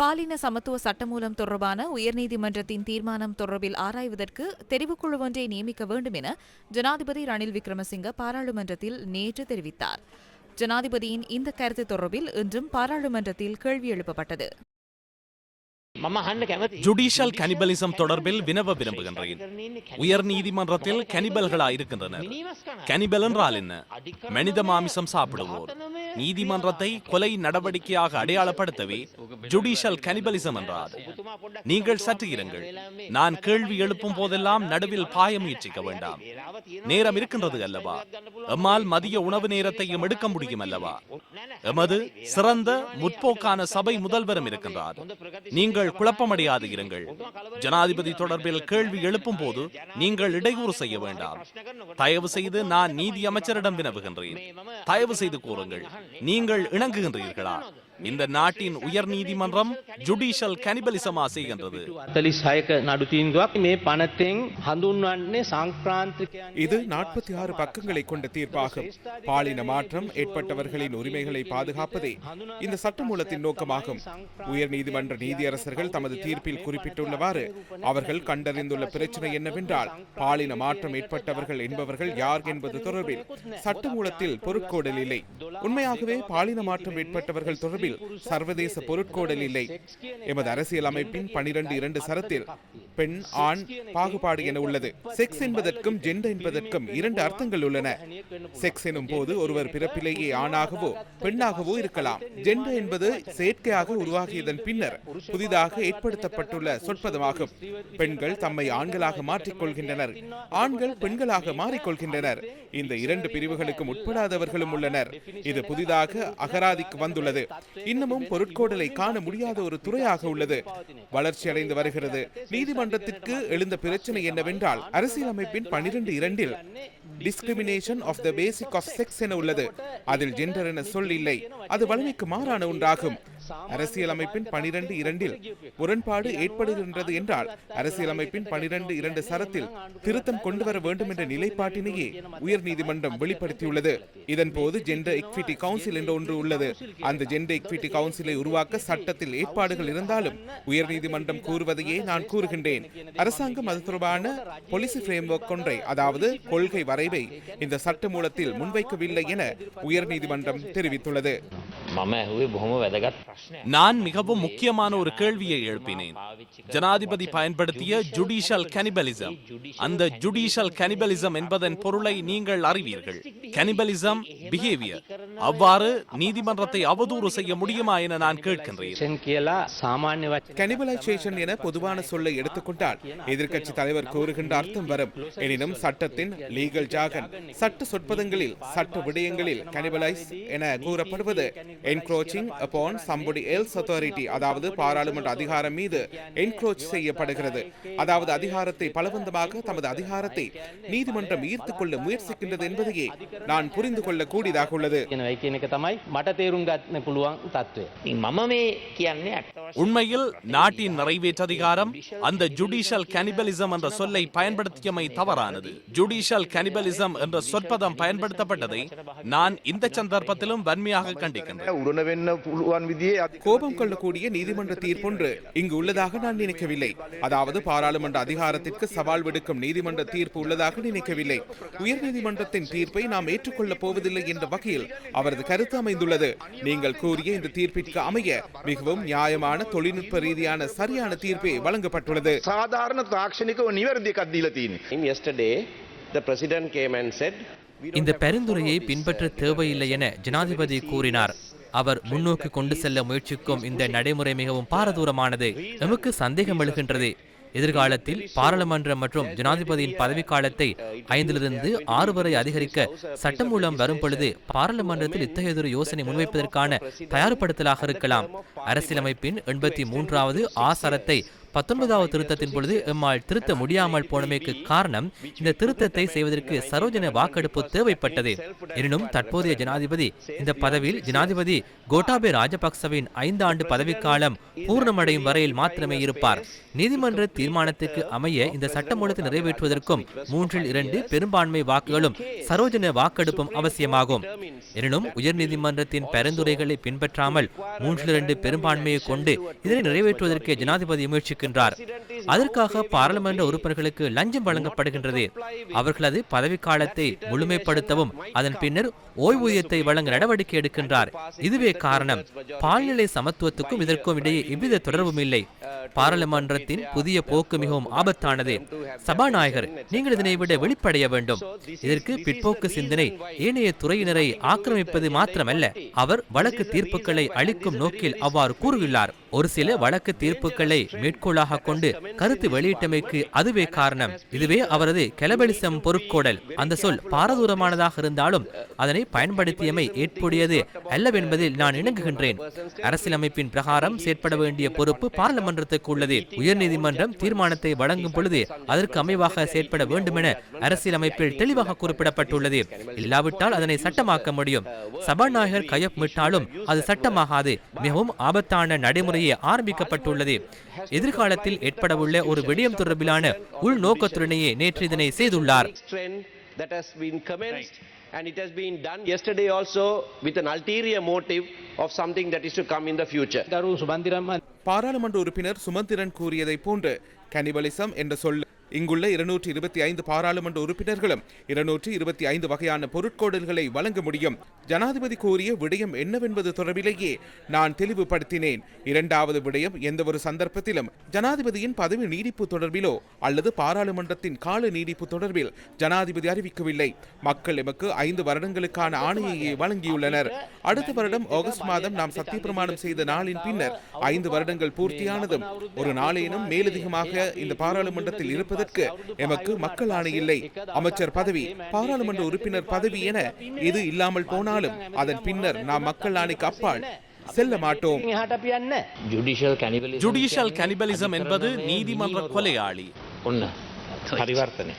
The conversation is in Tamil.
பாலின சமத்துவ சட்டமூலம் தொடர்பான உயர்நீதிமன்றத்தின் தீர்மானம் தொடர்பில் ஆராய்வதற்கு தெரிவுக்குழு ஒன்றை நியமிக்க வேண்டும் என ஜனாதிபதி ரணில் விக்ரமசிங்க பாராளுமன்றத்தில் நேற்று தெரிவித்தார். ஜனாதிபதியின் இந்த கருத்து தொடர்பில் இன்றும் பாராளுமன்றத்தில் கேள்வி எழுப்பப்பட்டது. ஜுடிஷியல் கனிபலிசம் தொடர்பில் வினவ விரும்புகின்றேன் உயர் நீதிமன்றத்தில் கனிபல்களா இருக்கின்றனர் கனிபல் என்றால் என்ன? மனித மாமிசம் சாப்பிடுவோர். நீதிமன்றத்தை கொலை நடவடிக்கையாக அடையாளப்படுத்தவே ஜுடிஷியல் கனிபலிசம் என்றார் நீங்கள் சற்று இருங்கள். நான் கேள்வி எழுப்பும் போதெல்லாம் நடுவில் பாய முயற்சிக்க வேண்டாம். நேரம் இருக்கின்றது அல்லவா? எம்மால் மதிய உணவு நேரத்தையும் எடுக்க முடியும் அல்லவா? எமது சிறந்த முற்போக்கான சபை முதல்வரும் இருக்கின்றார். நீங்கள் குழப்பமடையாது இருங்கள் ஜனாதிபதி தொடர்பில் கேள்வி எழுப்பும் போது நீங்கள் இடையூறு செய்ய வேண்டாம். தயவு செய்து நான் நீதி அமைச்சரிடம் வினவுகின்றேன். தயவு செய்து கூறுங்கள் நீங்கள் இணங்குகின்றீர்களா? இந்த நாட்டின் உயர் நீதிமன்றம் ஜுடிஷியல் கனிபலிசமா செய்கின்றது இது நாற்பத்தி ஆறு பக்கங்களை கொண்ட தீர்ப்பாகும். பாலின மாற்றம் ஏற்பட்டவர்களின் உரிமைகளை பாதுகாப்பதே இந்த சட்டமூலத்தின் நோக்கமாகும். உயர் நீதிமன்ற நீதியரசர்கள் தமது தீர்ப்பில் குறிப்பிட்டுள்ளவாறு அவர்கள் கண்டறிந்துள்ள பிரச்சனை என்னவென்றால் பாலின மாற்றம் ஏற்பட்டவர்கள் என்பவர்கள் யார் என்பது தொடர்பில் சட்டமூலத்தில் பொருட்கோடல் இல்லை. உண்மையாகவே பாலின மாற்றம் ஏற்பட்டவர்கள் தொடர்பில் சர்வதேச பொருட்கோடல் இல்லை. எமது அரசியல் அமைப்பின் பனிரெண்டு இரண்டு சரத்தில் பெண் ஆண் பாகுபாடு என உள்ளது. செக்ஸ் என்பதற்கும் ஜெண்டர் என்பதற்கும் இரண்டு அர்த்தங்கள் உள்ளன. செக்ஸ் எனும் போது ஒருவர் பிறப்பிலேயே ஆணாகவோ பெண்ணாகவோ இருக்கலாம். ஜெண்டர் என்பது செயற்கையாக உருவாகியதன் பின்னர் புதிதாக ஏற்படுத்தப்பட்டுள்ள சொற்பதமாகும். பெண்கள் தம்மை ஆண்களாக மாற்றிக்கொள்கின்றனர். ஆண்கள் பெண்களாக மாறிக்கொள்கின்றனர். இந்த இரண்டு பிரிவுகளுக்கும் உட்படாதவர்களும் உள்ளனர். இது புதிதாக அகராதிக்கு வந்துள்ளது. இன்னமும் பொருட்கோடலை காண முடியாத ஒரு துறையாக உள்ளது. வளர்ச்சி அடைந்து வருகிறது. நீதிமன்றத்திற்கு எழுந்த பிரச்சனை என்னவென்றால் அரசியலமைப்பின் பனிரெண்டு இரண்டில் discrimination of the basic of sex என உள்ளது. அதில் ஜெண்டர் என சொல் இல்லை அது வலிமைக்கு மாறான ஒன்றாகும். அரசியலமைப்பின் பனிரெண்டு இரண்டில் முரண்பாடு ஏற்படுகின்றது என்றால் அரசியலமைப்பின் பனிரெண்டு இரண்டு சரத்தில் திருத்தம் கொண்டு வர வேண்டும் என்ற நிலைப்பாட்டினையே உயர்நீதிமன்றம் வெளிப்படுத்தியுள்ளது. இதன் போது ஜெண்டர் எக்விட்டி கவுன்சில் என்ற ஒன்று உள்ளது. அந்த ஜெண்டர் எக்விட்டி கவுன்சிலை உருவாக்க சட்டத்தில் ஏற்பாடுகள் இருந்தாலும் உயர்நீதிமன்றம் கூறுவதையே நான் கூறுகின்றேன். அரசாங்கம் அது தொடர்பான பொலிசி பிரேம்வொர்க் ஒன்றை அதாவது கொள்கை வரைவை இந்த சட்டமூலத்தில் முன்வைக்கவில்லை என உயர்நீதிமன்றம் தெரிவித்துள்ளது. நான் மிகவும் முக்கியமான ஒரு கேள்வியை எழுப்பினேன் ஜனாதிபதி பயன்படுத்திய ஜுடிஷியல் கனிபலிசம் அந்த ஜுடிஷியல் கனிபலிசம் என்பதன் பொருளை நீங்கள் அறிவீர்கள் கனிபலிசம் பிஹேவியர் அவ்வாறு நீதிமன்றத்தை அவதூறு செய்ய முடியுமா என நான் கேட்கின்றேன். கனிபலைசேஷன் என பொதுவான சொல்லை எடுத்துக்கொண்டால் எதிர்க்கட்சி தலைவர் கூறுகின்ற அர்த்தம் வரும். எனினும் சட்டத்தின் லீகல் ஜாகன் சட்ட சொற்பதங்களில் சட்ட விடயங்களில் கனிபலைஸ் என கூறப்படுவது encroaching upon somebody else authority அதாவது பாராளுமன்ற அதிகாரம் மீது என்க்ரோச் செய்யப்படுகிறது. அதாவது அதிகாரத்தை பலவந்தமாக தமது அதிகாரத்தை நீதிமன்றம் ஈர்த்துக் கொள்ள முயற்சிக்கின்றது என்பதையே நான் புரிந்து கொள்ளக்கூடியதாக உள்ளது. කියනවයි කියන එක තමයි මට තේරුම් ගන්න පුළුවන් තත්ත්වය. මම මේ කියන්නේ ඇත්ත உண்மையில் நாட்டின் நிறைவேற்றதிகாரம் அந்த ஜுடிஷியல் கனிபலிசம் என்ற சொல்லை பயன்படுத்தியமை தவறானது ஜுடிஷியல் கனிபலிசம் என்ற சொற்பதம் பயன்படுத்தப்பட்டதை நான் இந்த சந்தர்ப்பத்திலும் வன்மையாக கண்டிக்கின்றேன் උරණ වෙන්න පුළුවන් විදිේ අධි கோபம் கொள்ளக்கூடிய நீதிமன்ற தீர்ப்பொன்று இங்கு உள்ளதாக நான் நினைக்கவில்லை அதாவது பாராளுமன்ற அதிகாரத்திற்கு சவால் விடுக்கும் நீதிமன்ற தீர்ப்பு உள்ளதாக நினைக்கவில்லை உயர்நீதிமன்றத்தின் தீர்ப்பை நாம் ஏற்றுக்கொள்ளப் போவதில்லை என்ற வகையில் அவரது கருத்து அமைந்துள்ளது. நீங்கள் கூறிய இந்த தீர்ப்பிற்கு அமைய மிகவும் நியாயமான தொழில்நுட்ப ரீதியான சரியான தீர்ப்பே வழங்கப்பட்டுள்ளது. சாதாரண இந்த பரிந்துரையை பின்பற்ற தேவையில்லை என ஜனாதிபதி கூறினார். அவர் முன்னோக்கி கொண்டு செல்ல முயற்சிக்கும் இந்த நடைமுறை மிகவும் பாரதூரமானது. நமக்கு சந்தேகம் எழுகின்றது. எதிர்காலத்தில் பாராளுமன்றம் மற்றும் ஜனாதிபதியின் பதவிக்காலத்தை ஐந்திலிருந்து ஆறு வரை அதிகரிக்க சட்டமூலம் வரும் பொழுது பாராளுமன்றத்தில் இத்தகையதொரு யோசனை முன்வைப்பதற்கான தயார்படுத்தலாக இருக்கலாம். அரசியலமைப்பின் எண்பத்தி மூன்றாவது ஆசாரத்தை பத்தொன்பதாவது திருத்தத்தின் பொழுது எம்மால் திருத்த முடியாமல் போனமைக்கு காரணம் இந்த திருத்தத்தை செய்வதற்கு சரோஜன வாக்கெடுப்பு தேவைப்பட்டது. எனினும் தற்போதைய ஜனாதிபதி இந்த பதவியில் ஜனாதிபதி கோட்டாபே ராஜபக்சவின் ஐந்து ஆண்டு பதவிக்காலம் பூர்ணமடையும் வரையில் மாத்திரமே இருப்பார். நீதிமன்ற தீர்மானத்துக்கு அமைய இந்த சட்டமூலத்தை நிறைவேற்றுவதற்கும் மூன்றில் இரண்டு பெரும்பான்மை வாக்குகளும் சரோஜன வாக்கெடுப்பும் அவசியமாகும். எனினும் உயர்நீதிமன்றத்தின் பரிந்துரைகளை பின்பற்றாமல் மூன்றில் இரண்டு பெரும்பான்மையை கொண்டு இதனை நிறைவேற்றுவதற்கு ஜனாதிபதி முயற்சிக்கின்றார் அதற்காக பாராளுமன்ற உறுப்பினர்களுக்கு லஞ்சம் வழங்கப்படுகின்றது. அவர்களது பதவிக்காலத்தை முழுமைப்படுத்தவும் அதன் பின்னர் ஓய்வூதியத்தை வழங்க நடவடிக்கை எடுக்கின்றார். இதுவே காரணம். பால்நிலை சமத்துவத்துக்கும் இதற்கும் இடையே எவ்வித தொடர்பும் இல்லை. பாராளுமன்றத்தின் புதிய போக்கு மிகவும் ஆபத்தானது. சபாநாயகர் நீங்கள் இதனை விட வெளிப்படைய வேண்டும். இதற்கு பிற்போக்கு சிந்தனை ஏனைய துறையினரை ஆக்கிரமிப்பது மாத்திரமல்ல. அவர் வழக்கு தீர்ப்புகளை அளிக்கும் நோக்கில் அவ்வாறு கூறியுள்ளார் ஒரு சில வழக்கு தீர்ப்புகளை மேற்கோளாக கொண்டு கருத்து வெளியிட்டமைக்கு அதுவே காரணம். இதுவே அவரது கெலபெலிசம் பொருட்கோடல் அந்த சொல் பாரதூரமானதாக இருந்தாலும் அதனை பயன்படுத்தியமை ஏற்புடையது அல்லவென்பதில் நான் இணங்குகின்றேன். அரசியலமைப்பின் பிரகாரம் செயற்பட வேண்டிய பொறுப்பு பாராளுமன்றத்துக்கு உள்ளது. உயர்நீதிமன்றம் தீர்மானத்தை வழங்கும் பொழுது அதற்கு அமைவாக செயற்பட வேண்டும் என அரசியலமைப்பில் தெளிவாக குறிப்பிடப்பட்டுள்ளது. இல்லாவிட்டால் அதனை சட்டமாக்க முடியும். சபாநாயகர் கையொப்பமிட்டாலும் அது சட்டமாகாது. மிகவும் ஆபத்தான நடைமுறையே ஆரம்பிக்கப்பட்டுள்ளது. எதிர்காலத்தில் ஏற்படவுள்ள ஒரு விடயம் தொடர்பிலான உள்நோக்கத்துடனேயே நேற்று இதனை செய்துள்ளார் that has been commenced and it has been done yesterday also with an ulterior motive of something that is to come in the future. பாராளுமன்ற உறுப்பினர் சுமந்திரன் கூறியதை போன்று கனிபலிசம் என்ற சொல் இங்குள்ள இருநூற்றி இருபத்தி ஐந்து பாராளுமன்ற உறுப்பினர்களும் இருநூற்றி இருபத்தி ஐந்து வகையான பொருட்கோடல்களை வழங்க முடியும். ஜனாதிபதி கூறிய விடயம் என்னவென்பது தொடர்பிலேயே நான் தெளிவுபடுத்தினேன். இரண்டாவது விடயம் எந்தவொரு சந்தர்ப்பத்திலும் ஜனாதிபதியின் பதவி நீடிப்பு தொடர்பிலோ அல்லது பாராளுமன்றத்தின் கால நீடிப்பு தொடர்பில் ஜனாதிபதி அறிவிக்கவில்லை. மக்கள் எமக்கு ஐந்து வருடங்களுக்கான ஆணையை வழங்கியுள்ளனர். அடுத்த வருடம் ஆகஸ்ட் மாதம் நாம் சத்தியப்பிரமாணம் செய்த நாளின் பின்னர் ஐந்து வருடங்கள் பூர்த்தியானதும் ஒரு நாளேனும் மேலதிகமாக இந்த பாராளுமன்றத்தில் இருப்பது பெறுவதற்கு எமக்கு மக்கள் ஆணை இல்லை. அமைச்சர் பதவி பாராளுமன்ற உறுப்பினர் பதவி என எது இல்லாமல் போனாலும் அதன் பின்னர் நாம் மக்கள் ஆணைக்கு அப்பால் செல்ல மாட்டோம். ஜுடிஷியல் கனிபலிசம் என்பது நீதிமன்ற கொலையாளி. பரிவர்த்தனை.